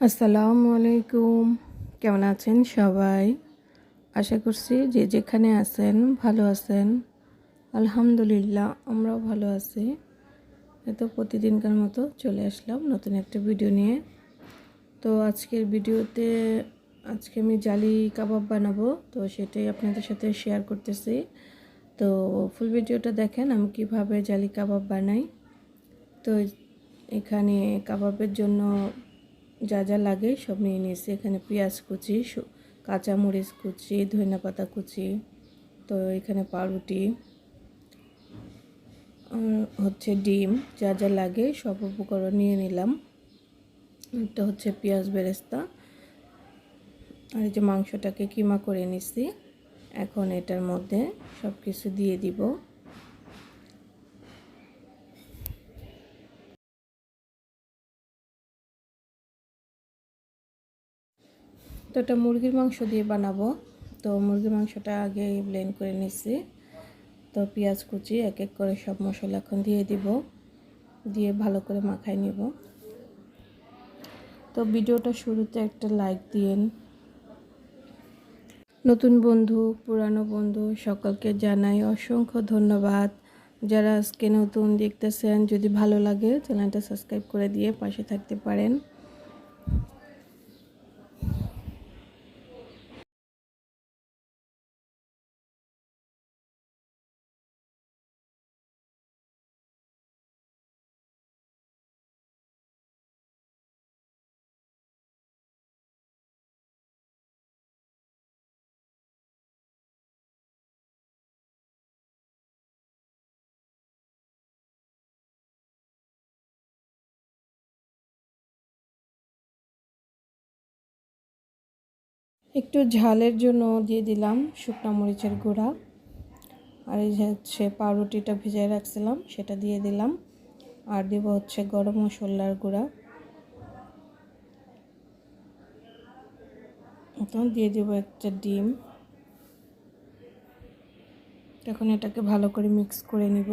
আসসালামু আলাইকুম। কেমন আছেন সবাই? আশা করছি যে যেখানে আছেন ভালো আছেন। আলহামদুলিল্লাহ, আমরাও ভালো আছি। এত প্রতিদিনকার মতো চলে আসলাম নতুন একটা ভিডিও নিয়ে। তো আজকের ভিডিওতে আজকে আমি জালি কাবাব বানাবো, তো সেটাই আপনাদের সাথে শেয়ার করতেছি। তো ফুল ভিডিওটা দেখেন আমি কীভাবে জালি কাবাব বানাই। তো এখানে কাবাবের জন্য যা যা লাগে সব নিয়ে নিয়েছি। এখানে পেঁয়াজ কুচি কাঁচামরিচ কুচি ধনিয়া পাতা কুচি, তো এখানে পাউরুটি হচ্ছে ডিম, যা যা লাগে সব উপকরণ নিয়ে নিলাম। এটা হচ্ছে পেঁয়াজ বেরেস্তা। আর এই যে মাংসটাকে কিমা করে নিছি, এখন এটার মধ্যে সব কিছু দিয়ে দিব। তো এটা মুরগির মাংস দিয়ে বানাবো। তো মুরগির মাংসটা আগে ব্লেন্ড করে নিচ্ছি তো পেঁয়াজ কুচি এক এক করে সব মশলা এখন দিয়ে দিব। দিয়ে ভালো করে মাখায় নিব। তো ভিডিওটা শুরুতে একটা লাইক দিয়েন। নতুন বন্ধু, পুরানো বন্ধু, সকলকে জানাই অসংখ্য ধন্যবাদ। যারা আজকে নতুন দেখতেছেন, যদি ভালো লাগে, চ্যানেলটা সাবস্ক্রাইব করে দিয়ে পাশে থাকতে পারেন। একটু ঝালের জন্য দিয়ে দিলাম শুকনো মরিচের গুঁড়া। আর এই হচ্ছে পাউরুটিটা ভিজাই রাখছিলাম, সেটা দিয়ে দিলাম। আর দেব হচ্ছে গরম মশলার গুঁড়া। তখন দিয়ে দেবো একটা ডিম। এখন এটাকে ভালো করে মিক্স করে নিব।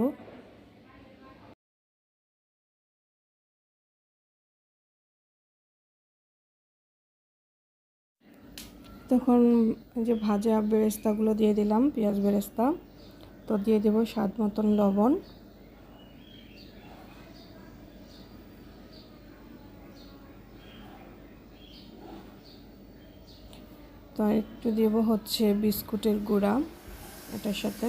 তখন যে ভাজা বেরেস্তাগুলো দিয়ে দিলাম, পেঁয়াজ বেরেস্তা। তো দিয়ে দেব স্বাদ মতন লবণ। তো একটু দেব হচ্ছে বিস্কুটের গুঁড়া এটার সাথে।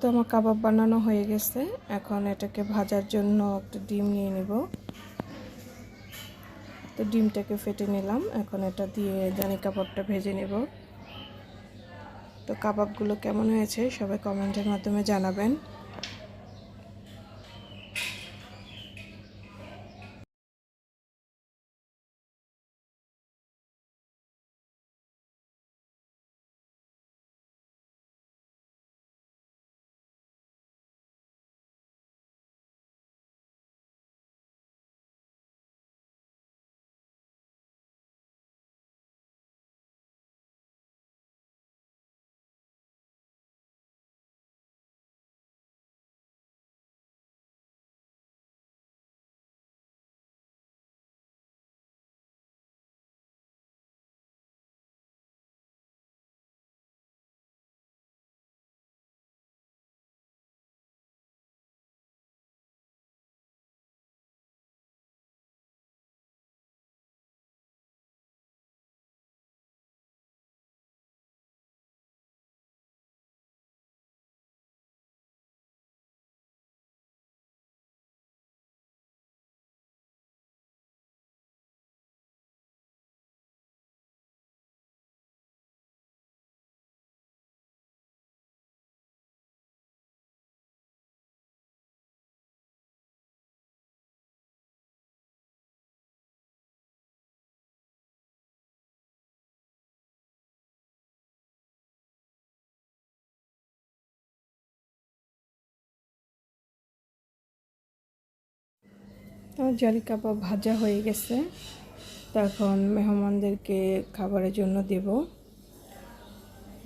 তো আমার কাবাব বানানো হয়ে গেছে। এখন এটাকে ভাজার জন্য একটা ডিম নিয়ে নিব। তো ডিমটাকে ফেটে নিলাম। এখন এটা দিয়ে জানি কাবাবটা ভেজে নেব। তো কাবাবগুলো কেমন হয়েছে সবাই কমেন্টের মাধ্যমে জানাবেন। জালি কাবাব ভাজা হয়ে গেছে। তখন মেহমানদেরকে খাবারের জন্য দেব।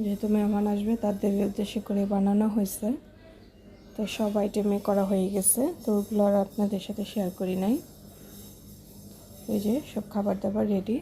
যেহেতু মেহমান আসবে, তাদের উদ্দেশ্য করে বানানো হয়েছে। তো সব আইটেমে করা হয়ে গেছে, তো ওগুলো আর আপনাদের সাথে শেয়ার করি নাই। এই যে সব খাবার দাবার রেডি